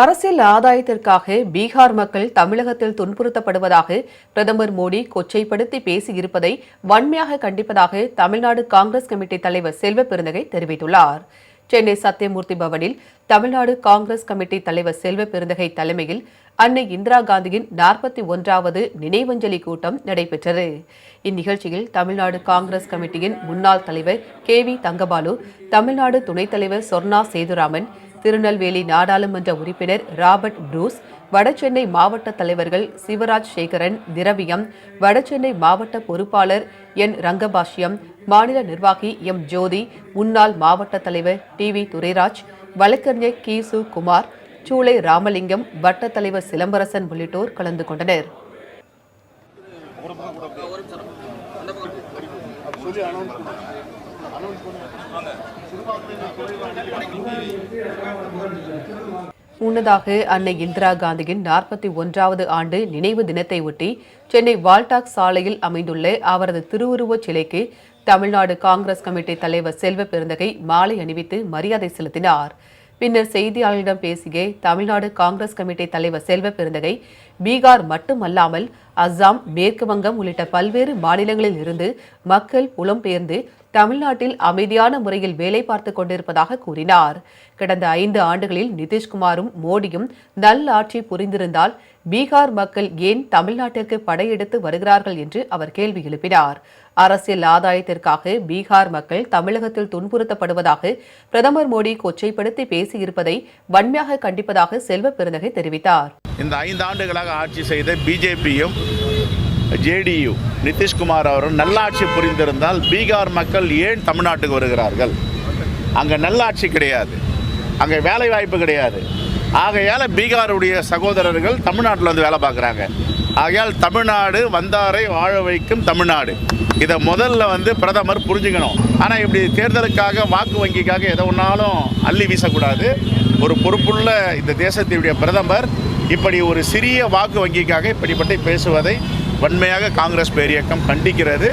அரசியல் ஆதாயத்திற்காக பீகார் மக்கள் தமிழகத்தில் துன்புறுத்தப்படுவதாக பிரதமர் மோடி கொச்சைப்படுத்தி பேசியிருப்பதை வன்மையாக கண்டிப்பதாக தமிழ்நாடு காங்கிரஸ் கமிட்டி தலைவர் செல்வ பெருந்தகை தெரிவித்துள்ளார். சென்னை சத்தியமூர்த்தி பவனில் தமிழ்நாடு காங்கிரஸ் கமிட்டி தலைவர் செல்வ பெருந்தகை தலைமையில் அன்னை இந்திரா காந்தியின் நாற்பத்தி ஒன்றாவது நினைவஞ்சலி கூட்டம் நடைபெற்றது. இந்நிகழ்ச்சியில் தமிழ்நாடு காங்கிரஸ் கமிட்டியின் முன்னாள் தலைவர் கே வி தங்கபாலு தமிழ்நாடு துணைத் தலைவர் சொர்ணா சேதுராமன் திருநெல்வேலி நாடாளுமன்ற உறுப்பினர் ராபர்ட் ப்ரூஸ் வடசென்னை மாவட்ட தலைவர்கள் சிவராஜ் சேகரன் திரவியம் வடசென்னை மாவட்ட பொறுப்பாளர் என் ரங்கபாஷ்யம் மாநில நிர்வாகி எம் ஜோதி முன்னாள் மாவட்ட தலைவர் டி வி துரைராஜ் வழக்கறிஞர் கி சு குமார் சூளை ராமலிங்கம் வட்ட தலைவர் சிலம்பரசன் உள்ளிட்டோர் கலந்து கொண்டனர். முன்னதாக அன்னை இந்திரா காந்தியின் நாற்பத்தி ஒன்றாவது ஆண்டு நினைவு தினத்தை ஒட்டி சென்னை வால்டாக் சாலையில் அமைந்துள்ள அவரது திருவுருவச் சிலைக்கு தமிழ்நாடு காங்கிரஸ் கமிட்டி தலைவர் செல்வ பெருந்தகை மாலை அணிவித்து மரியாதை செலுத்தினார். பின்னர் செய்தியாளர்களிடம் பேசிய தமிழ்நாடு காங்கிரஸ் கமிட்டி தலைவர் செல்வ பெருந்தகை பீகார் மட்டுமல்லாமல் அஸ்ஸாம் மேற்கு வங்கம் உள்ளிட்ட பல்வேறு மாநிலங்களில் இருந்து மக்கள் புலம்பெயர்ந்து தமிழ்நாட்டில் அமைதியான முறையில் வேலை பார்த்துக் கொண்டிருப்பதாக கூறினார். கடந்த ஐந்து ஆண்டுகளில் நிதிஷ்குமாரும் மோடியும் நல்லாட்சி புரிந்திருந்தால் பீகார் மக்கள் ஏன் தமிழ்நாட்டிற்கு படையெடுத்து வருகிறார்கள் என்று அவர் கேள்வி எழுப்பினார். அரசியல் ஆதாயத்திற்காக பீகார் மக்கள் தமிழகத்தில் துன்புறுத்தப்படுவதாக பிரதமர் மோடி கொச்சைப்படுத்தி பேசியிருப்பதை வன்மையாக கண்டிப்பதாக செல்வ பெருந்தகை தெரிவித்தார். இந்த ஐந்து ஆண்டுகளாக ஆட்சி செய்த பிஜேபியும் ஜேடியு நிதிஷ்குமார் அவரும் நல்லாட்சி புரிந்திருந்தால் பீகார் மக்கள் ஏன் தமிழ்நாட்டுக்கு வருகிறார்கள்? அங்கே நல்லாட்சி கிடையாது. அங்கே வேலை வாய்ப்பு கிடையாது. ஆகையால் பீகாருடைய சகோதரர்கள் தமிழ்நாட்டில் வந்து வேலை பார்க்குறாங்க. ஆகையால் தமிழ்நாடு வந்தாரை வாழ வைக்கும் தமிழ்நாடு. இதை முதல்ல வந்து பிரதமர் புரிஞ்சுக்கணும். ஆனால் இப்படி தேர்தலுக்காக வாக்கு வங்கிக்காக எதை ஒன்றாலும் அள்ளி வீசக்கூடாது. ஒரு பொறுப்புள்ள இந்த தேசத்தினுடைய பிரதமர் இப்படி ஒரு சிறிய வாக்கு வங்கிக்காக இப்படிப்பட்ட பேசுவதை வன்மையாக காங்கிரஸ் பேரியக்கம் கண்டிக்கிறது.